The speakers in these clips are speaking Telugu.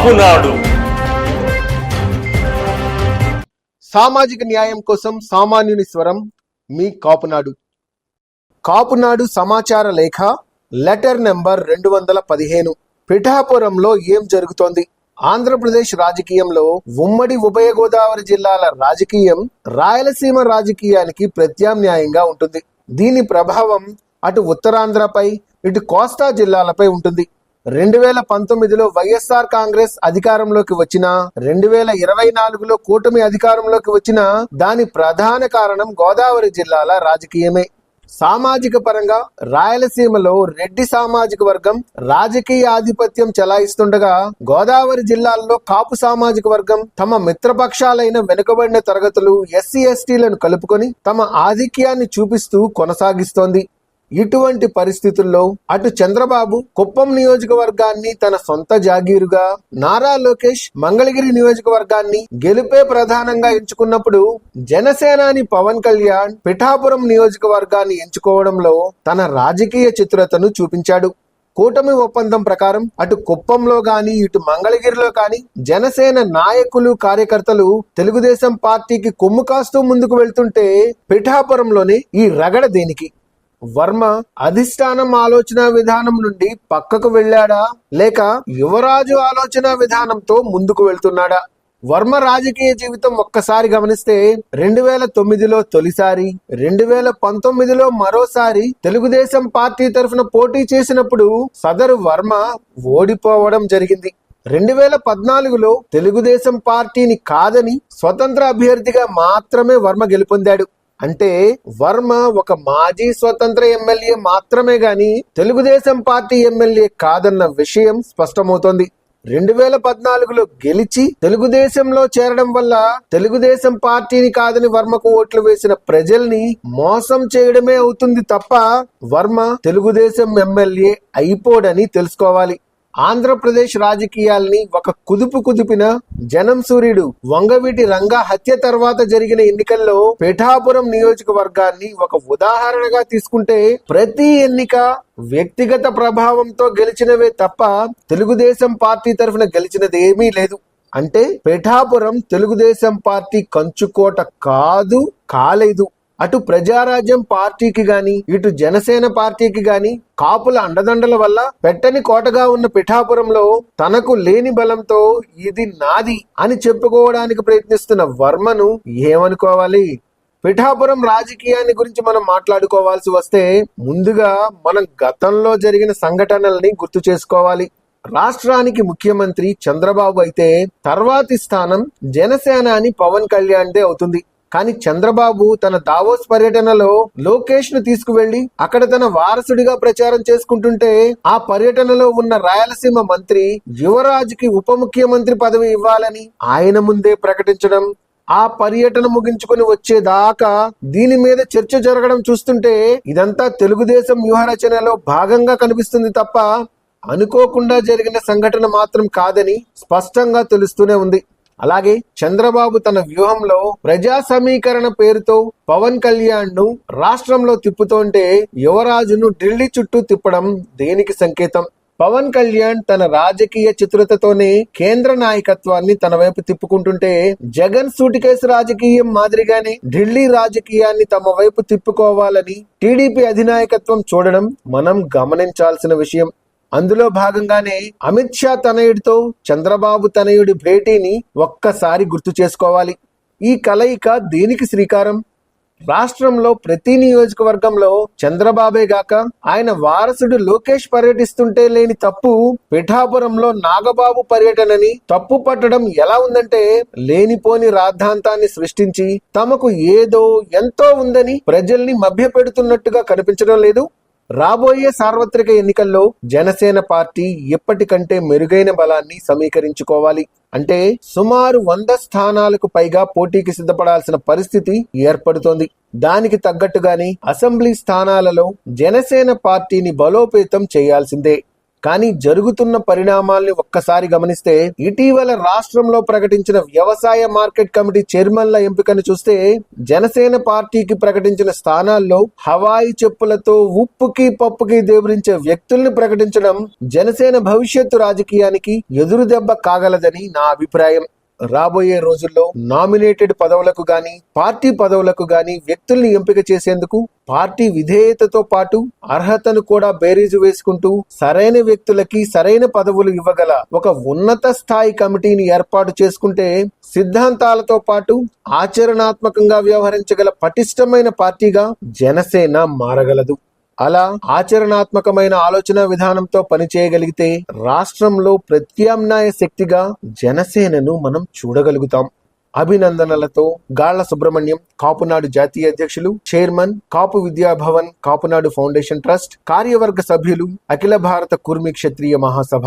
కాపునాడు సామాజిక న్యాయం కోసం సామాన్యుని స్వరం మీ కాపునాడు. కాపునాడు సమాచార లేఖ లెటర్ నెంబర్ రెండు వందల పదిహేను. పిఠాపురంలో ఏం జరుగుతోంది? ఆంధ్రప్రదేశ్ రాజకీయంలో ఉమ్మడి ఉభయ గోదావరి జిల్లాల రాజకీయం రాయలసీమ రాజకీయానికి ప్రత్యామ్నాయంగా ఉంటుంది. దీని ప్రభావం అటు ఉత్తరాంధ్రపై ఇటు కోస్తా జిల్లాలపై ఉంటుంది. రెండు వేల పంతొమ్మిదిలో వైఎస్ఆర్ కాంగ్రెస్ అధికారంలోకి వచ్చిన రెండు వేల ఇరవై నాలుగులో కూటమి అధికారంలోకి వచ్చిన దాని ప్రధాన కారణం గోదావరి జిల్లాల రాజకీయమే. సామాజిక పరంగా రాయలసీమలో రెడ్డి సామాజిక వర్గం రాజకీయ ఆధిపత్యం చెలాయిస్తుండగా గోదావరి జిల్లాల్లో కాపు సామాజిక వర్గం తమ మిత్రపక్షాలైన వెనుకబడిన తరగతులు ఎస్సీ ఎస్టీలను కలుపుకొని తమ ఆధిక్యాన్ని చూపిస్తూ కొనసాగిస్తోంది. ఇటువంటి పరిస్థితుల్లో అటు చంద్రబాబు కుప్పం నియోజకవర్గాన్ని తన సొంత జాగీరుగా నారా లోకేష్ మంగళగిరి నియోజకవర్గాన్ని గెలుపే ప్రధానంగా ఎంచుకున్నప్పుడు జనసేనాని పవన్ కళ్యాణ్ పిఠాపురం నియోజకవర్గాన్ని ఎంచుకోవడంలో తన రాజకీయ చిత్రతను చూపించాడు. కూటమి ఒప్పందం ప్రకారం అటు కుప్పంలో గాని ఇటు మంగళగిరిలో గాని జనసేన నాయకులు కార్యకర్తలు తెలుగుదేశం పార్టీకి కొమ్ము కాస్తూ ముందుకు వెళ్తుంటే పిఠాపురంలోనే ఈ రగడ దేనికి? వర్మ అధిష్టానం ఆలోచన విధానం నుండి పక్కకు వెళ్ళాడా? లేక యువరాజు ఆలోచన విధానంతో ముందుకు వెళ్తున్నాడా? వర్మ రాజకీయ జీవితం ఒక్కసారి గమనిస్తే రెండు వేల తొమ్మిదిలో తొలిసారి రెండు వేల పంతొమ్మిదిలో మరోసారి తెలుగుదేశం పార్టీ తరఫున పోటీ చేసినప్పుడు సదరు వర్మ ఓడిపోవడం జరిగింది. రెండు వేల పద్నాలుగులో తెలుగుదేశం పార్టీని కాదని స్వతంత్ర అభ్యర్థిగా మాత్రమే వర్మ గెలుపొందాడు. అంటే వర్మ ఒక మాజీ స్వతంత్ర ఎమ్మెల్యే మాత్రమే గాని తెలుగుదేశం పార్టీ ఎమ్మెల్యే కాదన్న విషయం స్పష్టమవుతోంది. రెండు వేల పద్నాలుగులో గెలిచి తెలుగుదేశంలో చేరడం వల్ల తెలుగుదేశం పార్టీని కాదని వర్మకు ఓట్లు వేసిన ప్రజల్ని మోసం చేయడమే అవుతుంది తప్ప వర్మ తెలుగుదేశం ఎమ్మెల్యే అయిపోడని తెలుసుకోవాలి. ఆంధ్రప్రదేశ్ రాజకీయాల్ని ఒక కుదుపు కుదిపిన జనం సూర్యుడు వంగవీటి రంగా హత్య తర్వాత జరిగిన ఎన్నికల్లో పిఠాపురం నియోజకవర్గాన్ని ఒక ఉదాహరణగా తీసుకుంటే ప్రతి ఎన్నిక వ్యక్తిగత ప్రభావంతో గెలిచినవే తప్ప తెలుగుదేశం పార్టీ తరఫున గెలిచినది ఏమీ లేదు. అంటే పిఠాపురం తెలుగుదేశం పార్టీ కంచుకోట కాదు కాలేదు. అటు ప్రజారాజ్యం పార్టీకి గాని ఇటు జనసేన పార్టీకి గాని కాపుల అండదండల వల్ల పెట్టని కోటగా ఉన్న పిఠాపురంలో తనకు లేని బలంతో ఇది నాది అని చెప్పుకోవడానికి ప్రయత్నిస్తున్న వర్మను ఏమనుకోవాలి? పిఠాపురం రాజకీయాన్ని గురించి మనం మాట్లాడుకోవాల్సి వస్తే ముందుగా మనం గతంలో జరిగిన సంఘటనల్ని గుర్తు చేసుకోవాలి. రాష్ట్రానికి ముఖ్యమంత్రి చంద్రబాబు అయితే తర్వాతి స్థానం జనసేన అని పవన్ కళ్యాణ్దే అవుతుంది. కానీ చంద్రబాబు తన దావోస్ పర్యటనలో లోకేష్ను తీసుకువెళ్ళి అక్కడ తన వారసుడిగా ప్రచారం చేసుకుంటుంటే ఆ పర్యటనలో ఉన్న రాయలసీమ మంత్రి యువరాజుకి ఉప ముఖ్యమంత్రి పదవి ఇవ్వాలని ఆయన ముందే ప్రకటించడం ఆ పర్యటన ముగించుకుని వచ్చేదాకా దీని మీద చర్చ జరగడం చూస్తుంటే ఇదంతా తెలుగుదేశం వ్యూహరచనలో భాగంగా కనిపిస్తుంది తప్ప అనుకోకుండా జరిగిన సంఘటన మాత్రం కాదని స్పష్టంగా తెలుస్తూనే ఉంది. అలాగే చంద్రబాబు తన వ్యూహంలో ప్రజా సమీకరణ పేరుతో పవన్ కళ్యాణ్ను రాష్ట్రంలో తిప్పుతోంటే యువరాజును ఢిల్లీ చుట్టూ తిప్పడం దేనికి సంకేతం? పవన్ కళ్యాణ్ తన రాజకీయ చిత్రతతోనే కేంద్ర నాయకత్వాన్ని తన వైపు తిప్పుకుంటుంటే జగన్ సూటికేసు రాజకీయం మాదిరిగానే ఢిల్లీ రాజకీయాన్ని తమ వైపు తిప్పుకోవాలని టీడీపీ అధినాయకత్వం చూడడం మనం గమనించాల్సిన విషయం. అందులో భాగంగానే అమిత్ షా తనయుడితో చంద్రబాబు తనయుడి భేటీని ఒక్కసారి గుర్తు చేసుకోవాలి. ఈ కలయిక దేనికి శ్రీకారం? రాష్ట్రంలో ప్రతి నియోజకవర్గంలో చంద్రబాబే గాక ఆయన వారసుడు లోకేష్ పర్యటిస్తుంటే లేని తప్పు పిఠాపురంలో నాగబాబు పర్యటనని తప్పు పట్టడం ఎలా ఉందంటే లేనిపోని రాద్ధాంతాన్ని సృష్టించి తమకు ఏదో ఎంతో ఉందని ప్రజల్ని మభ్యపెడుతున్నట్టుగా కనిపించడం లేదు. రాబోయే సార్వత్రిక ఎన్నికల్లో జనసేన పార్టీ ఎప్పటికంటే మెరుగైన బలాన్ని సమీకరించుకోవాలి. అంటే సుమారు వంద స్థానాలకు పైగా పోటీకి సిద్ధపడాల్సిన పరిస్థితి ఏర్పడుతోంది. దానికి తగ్గట్టుగానే అసెంబ్లీ స్థానాలలో జనసేన పార్టీని బలోపేతం చేయాల్సిందే. కానీ జరుగుతున్న పరిణామాల్ని ఒక్కసారి గమనిస్తే ఇటీవల రాష్ట్రంలో ప్రకటించిన వ్యవసాయ మార్కెట్ కమిటీ చైర్మన్ల ఎంపికను చూస్తే జనసేన పార్టీకి ప్రకటించిన స్థానాల్లో హవాయి చెప్పులతో ఉప్పుకి పప్పుకి దేవరించే వ్యక్తుల్ని ప్రకటించడం జనసేన భవిష్యత్తు రాజకీయానికి ఎదురు దెబ్బ కాగలదని నా అభిప్రాయం. రాబోయే రోజుల్లో నామినేటెడ్ పదవులకు గాని పార్టీ పదవులకు గాని వ్యక్తుల్ని ఎంపిక చేసేందుకు పార్టీ విధేయతతో పాటు అర్హతను కూడా బేరీజు వేసుకుంటూ సరైన వ్యక్తులకి సరైన పదవులు ఇవ్వగల ఒక ఉన్నత స్థాయి కమిటీని ఏర్పాటు చేసుకుంటే సిద్ధాంతాలతో పాటు ఆచరణాత్మకంగా వ్యవహరించగల పటిష్టమైన పార్టీగా జనసేన మారగలదు. అలా ఆచరణాత్మకమైన ఆలోచన విధానంతో పనిచేయగలిగితే రాష్ట్రంలో ప్రత్యామ్నాయ శక్తిగా జనసేనను మనం చూడగలుగుతాం. అభినందనలతో గాళ్ళ సుబ్రహ్మణ్యం కాపునాడు జాతీయ అధ్యక్షులు chairman Kapu Vidyabhavan Kapunadu foundation trust కార్యవర్గ సభ్యులు అఖిల భారత కుర్మి క్షత్రియ మహాసభ.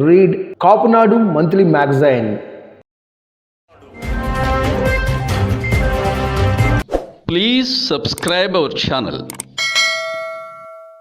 Read Kapunadu monthly magazine. Please subscribe our channel